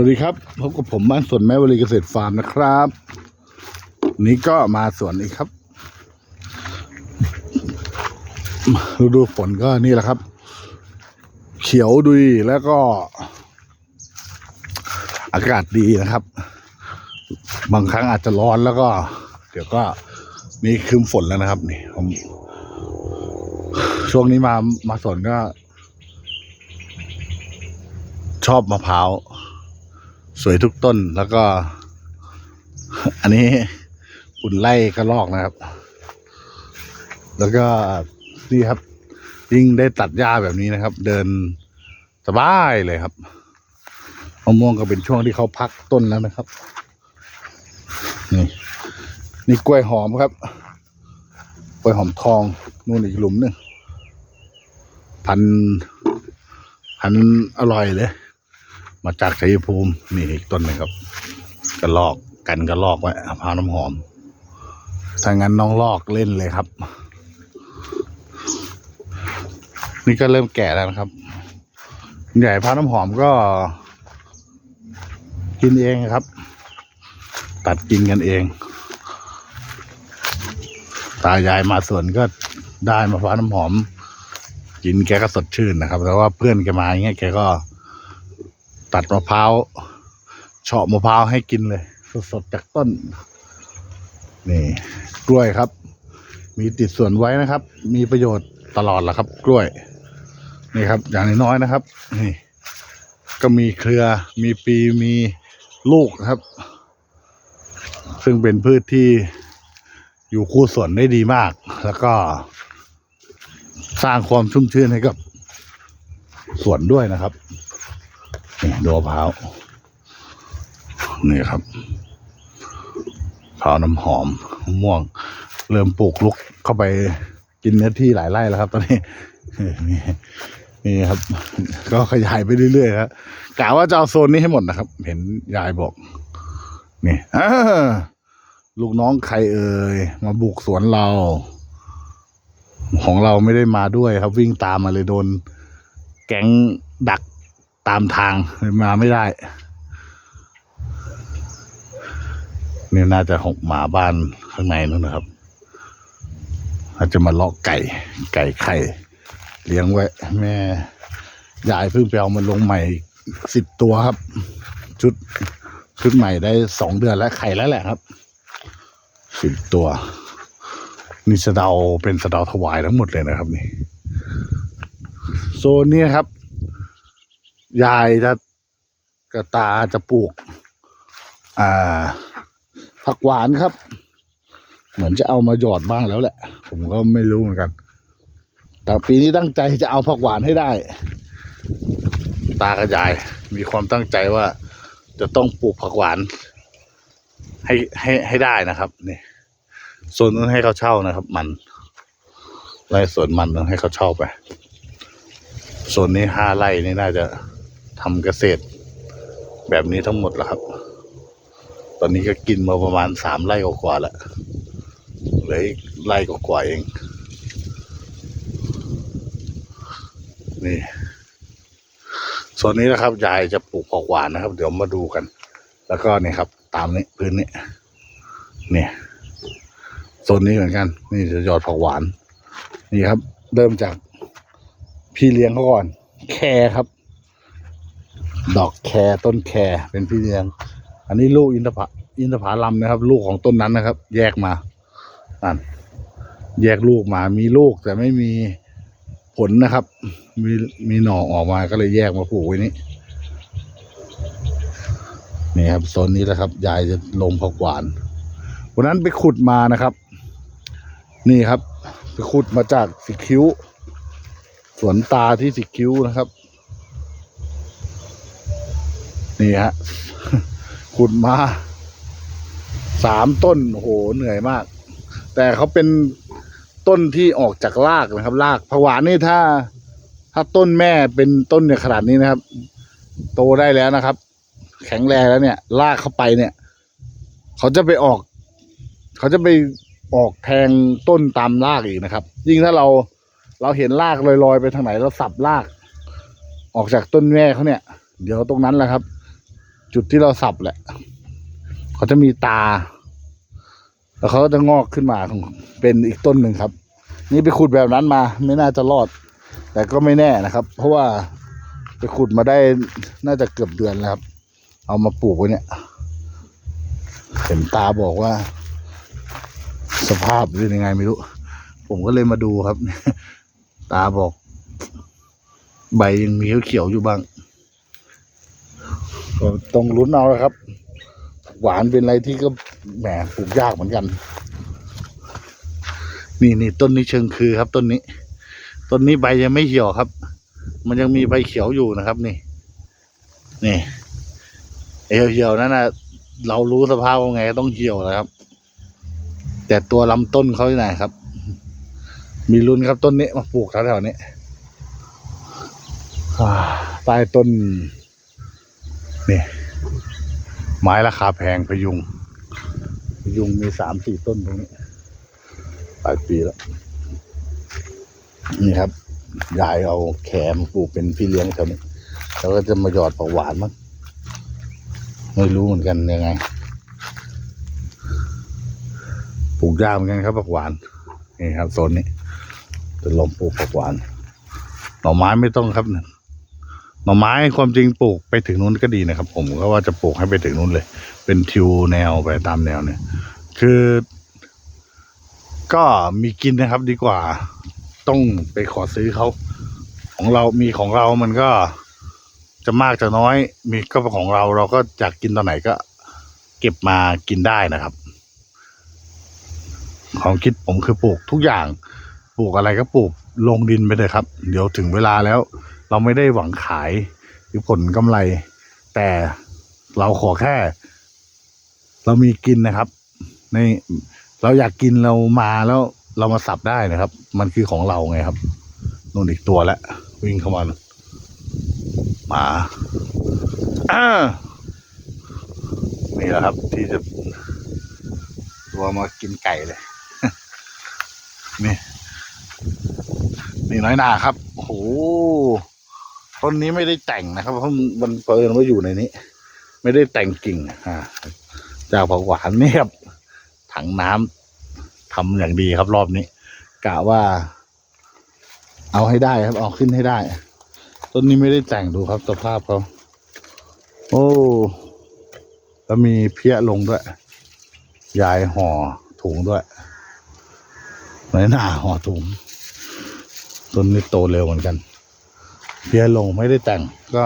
วัสดีครับพบกับผมบ้านสวนแม่วลีเกษตรฟาร์มนะครับ นี้ก็มาสวนอีกครับฤดูฝนก็นี่แหละครับ เขียวดุยแล้วก็ อากาศดีนะครับ บางครั้งอาจจะร้อนแล้วก็ เดี๋ยวก็มีครึมฝนแล้วนะครับ นี่ผมช่วงนี้มามาสวนก็ ชอบมะพร้าว สวยทุกต้นแล้วก็ อันนี้ปุ่นไล่กระลอกนะครับ แล้วก็นี่ครับ ยิ่งได้ตัดหญ้าแบบนี้นะครับ เดินสบายเลยครับมะม่วงก็เป็นช่วงที่เขาพักต้นแล้วนะครับ นี่ นี่กล้วยหอมครับ กล้วยหอมทองนู่นอีกหลุมหนึ่งพันพันอร่อยเลย มาจากชัยภูมินี่อีกต้นหนึ่งครับกระลอกกันกระลอกไว้พาน้ำหอม ถ้างั้นน้องลอกเล่นเลยครับ นี่ก็เริ่มแก่แล้วนะครับ ใหญ่พาน้ำหอมก็ กินเองครับ ตัดกินกันเอง ตายายมาสวนก็ได้มะพาน้ำหอม กินแกก็สดชื่นนะครับ แต่ว่าเพื่อนแกมาอย่างเงี้ยแกก็ ตัดมะพร้าวเฉาะมะพร้าวให้กินเลย สดๆจากต้น นี่ กล้วยครับ มีติดสวนไว้นะครับ มีประโยชน์ตลอดแหละครับ กล้วย นี่ครับ อย่างน้อยๆนะครับ นี่ ก็มีเครือมีปีมีลูกนะครับ ซึ่งเป็นพืชที่อยู่คู่สวนได้ดีมาก แล้วก็สร้างความชุ่มชื้นให้กับสวนด้วยนะครับ ดูมะพร้าวนี่ครับพร้าวน้ำหอมม่วง เริ่มปลูกลุกเข้าไปกินเนื้อที่หลายไร่แล้วครับ ตอนนี้นี่นี่ครับ ก็ขยายไปเรื่อยๆครับกะว่าจะเอาโซนนี้ให้หมดนะครับ เห็นยายบอก นี่ลูกน้องใครเอ่ยมาบุกสวนเรา ของเราไม่ได้มาด้วยครับ วิ่งตามมาเลยโดน แก๊งดัก ตามทางมาไม่ได้ นี่น่าจะหกหมาบ้านข้างในนู่นนะครับอาจจะมาเลาะไก่ ไก่ไข่ เลี้ยงไว้ แม่ยายเพิ่งไปเอามันลงใหม่สิบตัวครับ ชุดชุดใหม่ได้สองเดือนแล้วไข่แล้วแหละครับสิบตัวนี่สะเดาเป็นสะเดาถวายทั้งหมดเลยนะครับนี่โซนนี้ครับ ยายจะกระตาจะปลูก อ่า ผักหวานครับ เหมือนจะเอามาหยอดบ้างแล้วแหละ ผมก็ไม่รู้เหมือนกัน แต่ปีนี้ตั้งใจจะเอาผักหวานให้ได้ ตากับยายมีความตั้งใจว่าจะต้องปลูกผักหวาน ให้ให้ให้ได้นะครับนี่โซนนั้นให้เขาเช่านะครับ มันไร่สวนมันต้องให้เขาเช่าไปโซนนี้ห้าไร่นี่น่าจะ ทำเกษตร แบบนี้ทั้งหมดแล้วครับ ตอนนี้ก็กินมาประมาณสามไร่กว่าแล้วเหลืออีกไร่กว่าเอง นี่โซนนี้นะครับยายจะปลูกผักหวานนะครับ เดี๋ยวมาดูกัน แล้วก็นี่ครับ ตามนี้พื้นนี้เนี่ยโซนนี้เหมือนกัน นี่จะยอดผักหวาน นี่ครับ เริ่มจากพี่เลี้ยงเขาก่อน แครครับ ดอกแครต้นแครเป็นพี่เลี้ยง อันนี้ลูกอินทผอินทผลัมนะครับ ลูกของต้นนั้นนะครับ แยกมานั่นแยกลูกมา มีลูกแต่ไม่มีผลนะครับ มีมีหน่อออกมาก็เลยแยกมาปลูกไว้นี่นี่ครับโซนนี้แหละครับ ยายจะลงผักหวานวันนั้นไปขุดมานะครับ นี่ครับ ไปขุดมาจากสิคิ้ว สวนตาที่สิคิ้วนะครับ นี่ฮะขุดมาสามต้นโหเหนื่อยมาก แต่เขาเป็นต้นที่ออกจากรากนะครับรากผวานนี่ถ้า ถ้าต้นแม่เป็นต้นเนี่ยขนาดนี้นะครับ โตได้แล้วนะครับ แข็งแรงแล้วเนี่ยรากเข้าไปเนี่ย เขาจะไปออก เขาจะไปออกแทงต้นตามรากอีกนะครับ ยิ่งถ้าเราเราเห็นรากลอยๆไปทางไหนเราสับราก ออกจากต้นแม่เขาเนี่ย เดี๋ยวตรงนั้นแหละครับ จุดที่เราสับแหละ เขาจะมีตา แล้วเขาก็จะงอกขึ้นมาเป็นอีกต้นหนึ่งครับ นี่ไปขุดแบบนั้นมา ไม่น่าจะรอด แต่ก็ไม่แน่นะครับ เพราะว่าไปขุดมาได้น่าจะเกือบเดือนแล้วครับ เอามาปลูกไว้เนี่ย เห็นตาบอกว่า สภาพเป็นยังไงไม่รู้ ผมก็เลยมาดูครับ ตาบอก ใบยังมีเขียวๆอยู่บ้าง ก็ต้องลุ้นเอาแล้วครับ หวานเป็นอะไรที่ก็แหมปลูกยากเหมือนกัน นี่นี่ต้นนี้เชิงคือครับ ต้นนี้ ต้นนี้ใบยังไม่เหี่ยวครับ มันยังมีใบเขียวอยู่นะครับ นี่ นี่ไอ้เหี่ยวๆนั่นนะเรารู้สภาพว่าไงต้องเหี่ยวนะครับ แต่ตัวลำต้นเขาที่ไหนครับ มีรุ่นครับต้นนี้มาปลูกแถวๆนี้อ่าใต้ต้น นี่ ไม้ราคาแพงพยุง พยุงมีสามสี่ต้นตรงนี้หลายปีแล้ว นี่ครับยายเอาแขมปลูกเป็นพี่เลี้ยงแถวนี้แล้วก็จะมาหยอดผักหวานมั้งไม่รู้เหมือนกันยังไง ปลูกยากเหมือนกันครับผักหวานนี่ครับโซนนี้จะลองปลูกผักหวานหน่อไม้ไม่ต้องครับ หน่อไม้ความจริงปลูกไปถึงนู้นก็ดีนะครับ ผมก็ว่าจะปลูกให้ไปถึงนู้นเลย เป็นทิวแนวไปตามแนวเนี่ย คือ ก็มีกินนะครับดีกว่า ต้องไปขอซื้อเขาของเรามีของเรามันก็จะมากจะน้อย มีก็เป็นของเราเราก็อยากกินตอนไหนก็ เก็บมากินได้นะครับ ของคิดผมคือปลูกทุกอย่าง ปลูกอะไรก็ปลูกลงดินไปเลยครับ เดี๋ยวถึงเวลาแล้ว เราไม่ได้หวังขายหรือผลกำไร แต่เราขอแค่ เรามีกินนะครับในเราอยากกินเรามาแล้วเรามาสับได้นะครับ มันคือของเราไงครับนู่นอีกตัวแล้ววิ่งเข้ามาหมาอ่านี่แหละครับ ที่จะตัวมากินไก่เลยนี่ นี่น้อยหนาครับ โอ้โห ต้นนี้ไม่ได้แต่งนะครับเพราะมันเปิดว่าอยู่ในนี้ ไม่ได้แต่งกิ่งอ่าจากผักหวานนี่ครับถังน้ำทำอย่างดีครับรอบนี้กะว่า เอาให้ได้ครับเอาขึ้นให้ได้ ต้นนี้ไม่ได้แต่งดูครับสภาพเขาโอ้แล้วมีเพี้ยลงด้วยยายห่อถุงด้วยไหนหน้าห่อถุงต้นนี้โตเร็วเหมือนกัน เพียลงไม่ได้แต่งก็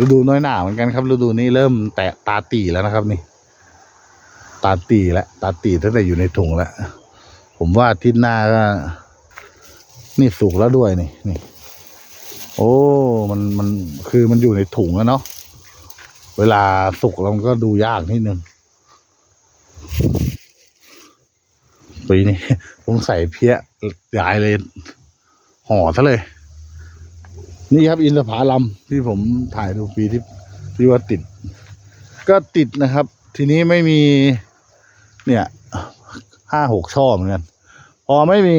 ฤดูน้อยหนาเหมือนกันครับฤดูนี้เริ่มแตะตาตีแล้วนะครับนี่ ตาตีแล้วตาตีตั้งแต่อยู่ในถุงแล้วผมว่าที่หน้าก็นี่สุกแล้วด้วยนี่นี่ โอ้มันมันคือมันอยู่ในถุงแล้วเนาะเวลาสุกแล้วมันก็ดูยากนิดนึงปีนี้ผมใส่เพี้ยยายเลยห่อซะเลย นี่ครับ อินทผลัมที่ผมถ่ายดูปีที่ที่ว่าติด ก็ติดนะครับ ทีนี้ไม่มี เนี่ยห้าหกช่อเหมือนกันพอไม่มี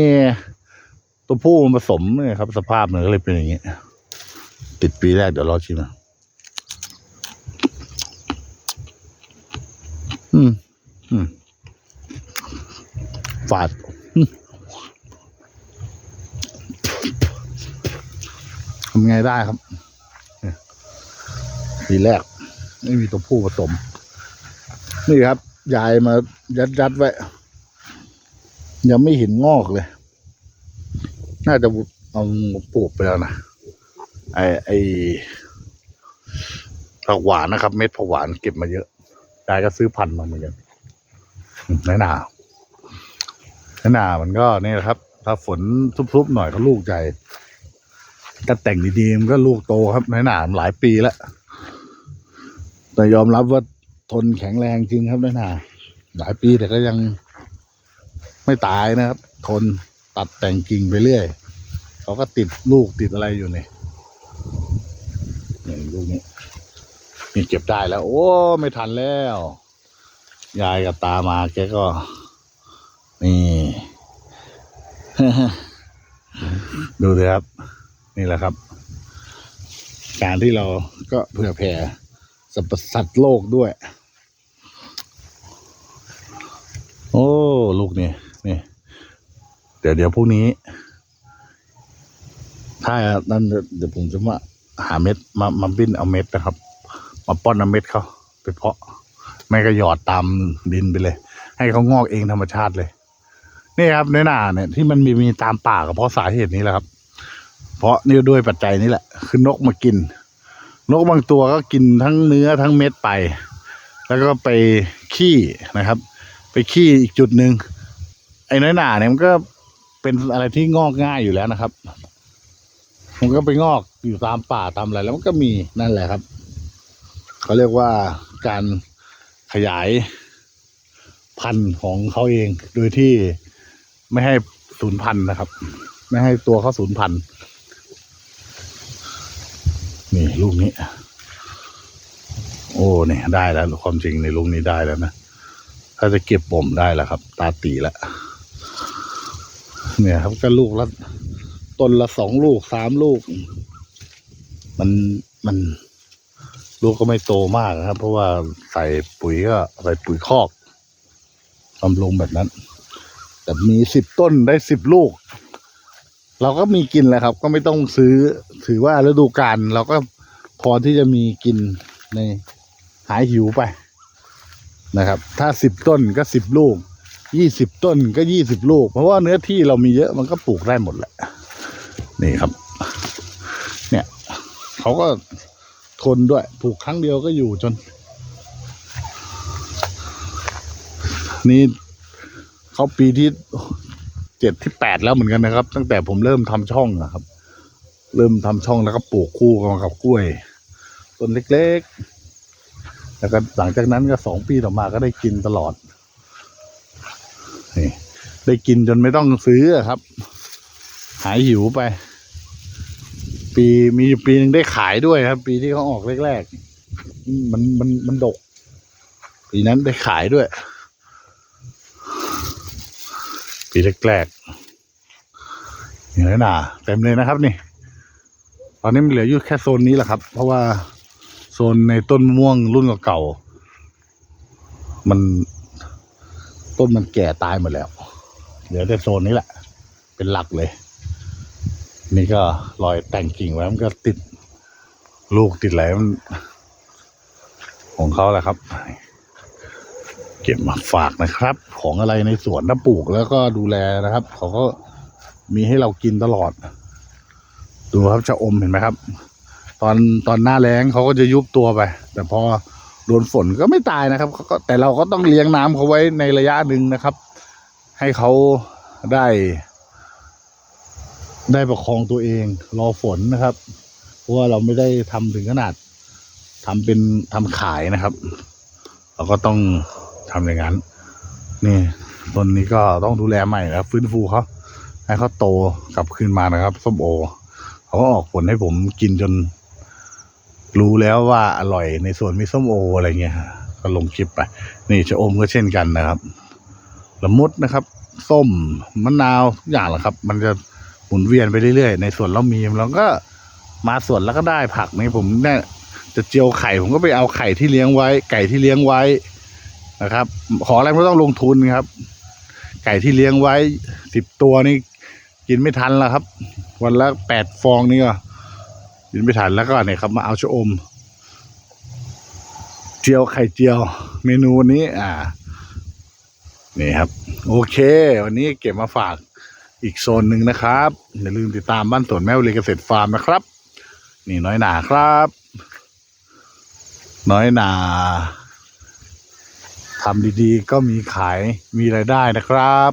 ตัวผู้มาผสมเนี่ยครับ สภาพมันก็เลยเป็นอย่างนี้ ติดปีแรกเดี๋ยวรอชิมนะอืม อืมฝาด ทำไงได้ครับปีแรก ไม่มีตัวผู้ผสม นี่ครับ ยายมายัดยัดๆไว้ ยังไม่เห็นงอกเลย น่าจะเอาปลูกไปแล้วนะ ไอไอผักหวานนะครับ เม็ดผักหวานเก็บมาเยอะยายก็ซื้อพันธุ์มาเหมือนกันน้อยหนาน้อยหนามันก็นี่แหละครับ ถ้าฝนทุบๆหน่อยก็ลูกใหญ่ ถ้าแต่งดีๆมันก็ลูกโตครับในหนามหลายปีแล้ว แต่ยอมรับว่าทนแข็งแรงจริงครับในหนาหลายปีแต่ก็ยังไม่ตายนะครับ ทนตัดแต่งกิ่งไปเรื่อยเขาก็ติดลูกติดอะไรอยู่เนี่นี่ลูกนี้นี่เก็บได้แล้ว โอ้ไม่ทันแล้ว ยายกับตามาแกก็ นี่ ดูสิครับ นี่แหละครับ การที่เราก็เผื่อแผ่สรรพสัตว์โลกด้วย โอ้ ลูกนี่นี่ เดี๋ยวเดี๋ยวพรุ่งนี้ ถ้านั่นเดี๋ยวผมจะมาหาเม็ดมามาบิ้นเอาเม็ดนะครับ มาป้อนเอาเม็ดเขาไปเพาะไม่ก็หยอดตามดินไปเลย ให้เขางอกเองธรรมชาติเลย นี่ครับเนื้อหนาเนี่ยที่มันมีมีตามป่าก็เพราะสาเหตุนี้แหละครับ เพราะนี่ด้วยปัจจัยนี้แหละ คือนกมากิน นกบางตัวก็กินทั้งเนื้อทั้งเม็ดไป แล้วก็ไปขี้นะครับ ไปขี้อีกจุดหนึ่งไอ้น้อยหนาเนี่ยมันก็เป็นอะไรที่งอกง่ายอยู่แล้วนะครับ มันก็ไปงอกอยู่ตามป่าตามอะไรแล้วมันก็มีนั่นแหละครับเขาเรียกว่าการขยายพันธุ์ของเขาเอง โดยที่ไม่ให้สูญพันธุ์นะครับ ไม่ให้ตัวเขาสูญพันธุ์ นี่ลูกนี้ โอ้เนี่ยได้แล้ว ความจริงในลูกนี้ได้แล้วนะ ถ้าจะเก็บปมได้แล้วครับ ตาตีแล้วเนี่ยครับก็ลูกละต้นละสองลูกสามลูก มันมัน ลูกก็ไม่โตมากนะครับ เพราะว่าใส่ปุ๋ยก็ใส่ปุ๋ยคอกบำรุงแบบนั้น แต่มีสิบต้นได้สิบลูก เราก็มีกินแหล้วครับ ก็ไม่ต้องซื้อถือว่าฤดูกาลเราก็พอที่จะมีกินในหายหิวไปนะครับ ถ้าสิบต้นก็สิบลูกยี่สิบต้นก็ยี่สิบลูก เพราะว่าเนื้อที่เรามีเยอะมันก็ปลูกได้หมดแหละ นี่ครับ เนี่ยเขาก็ทนด้วยปลูกครั้งเดียวก็อยู่จน นี่เขาปีที่ เจ็ดที่แปดแล้วเหมือนกันนะครับ ตั้งแต่ผมเริ่มทำช่องนะครับ เริ่มทำช่องแล้วก็ปลูกคู่กันกับกล้วย ต้นเล็กๆ แล้วก็หลังจากนั้นก็สองปีต่อมาก็ได้กินตลอดนี่ได้กินจนไม่ต้องซื้อครับ หายหิวไป ปีมีปีหนึ่งได้ขายด้วยครับ ปีที่เขาออกแรกๆมมันมันมันดก ปีนั้นได้ขายด้วย ปีแรกๆนี่เลยนะเต็มเลยนะครับนี่ ตอนนี้มันเหลืออยู่แค่โซนนี้แหละครับ เพราะว่าโซนในต้นม่วงรุ่นเก่าๆมันต้นมันแก่ตายหมดแล้ว เหลือแต่โซนนี้แหละ เป็นหลักเลย นี่ก็รอยแต่งกิ่งไว้มันก็ติดลูกติดอะไรมันของเขาแหละครับ เก็บมาฝากนะครับ ของอะไรในสวนถ้าปลูกแล้วก็ดูแลนะครับ เขาก็มีให้เรากินตลอด ดูครับจะอมเห็นไหมครับ ตอนตอนหน้าแล้งเขาก็จะยุบตัวไป แต่พอโดนฝนก็ไม่ตายนะครับเขาก็แต่เราก็ต้องเลี้ยงน้ำเขาไว้ในระยะหนึ่งนะครับ ให้เขาได้ ได้ประคองตัวเอง รอฝนนะครับ เพราะว่าเราไม่ได้ทำถึงขนาดทำเป็นทำขายนะครับ เราก็ต้อง ทำอย่างนั้น นี่ต้นนี้ก็ต้องดูแลใหม่นะครับ ฟื้นฟูเขาให้เขาโตกลับคืนมานะครับส้มโอเขาก็ออกผลให้ผมกินจน รู้แล้วว่าอร่อยในส่วนมีส้มโออะไรเงี้ยก็ลงคลิปไป นี่ชะอมก็เช่นกันนะครับละมุดนะครับ ส้มมะนาวทุกอย่างแหละครับ มันจะหมุนเวียนไปเรื่อยๆ ในส่วนเรามีเราก็มาส่วนแล้วก็ได้ผักนี่ผมเนี่ยจะเจียวไข่ผมก็ไปเอาไข่ที่เลี้ยงไว้ ไก่ที่เลี้ยงไว้ นะครับ ขออะไรไม่ต้องลงทุนครับ ไก่ที่เลี้ยงไว้สิบตัวนี่กินไม่ทันแล้วครับ วันละแปดฟองนี่ก็กินไม่ทันแล้วก็เนี่ยครับมาเอาชะอม เจียวไข่เจียว เมนูนี้อ่านี่ครับ โอเค วันนี้เก็บมาฝากอีกโซนหนึ่งนะครับ อย่าลืมติดตามบ้านสวนแม่วลีเกษตรฟาร์มนะครับ นี่น้อยหนาครับ น้อยหนา ทำดีๆ ก็มีขายมีรายได้นะครับ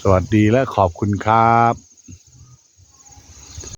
สวัสดีและขอบคุณครับ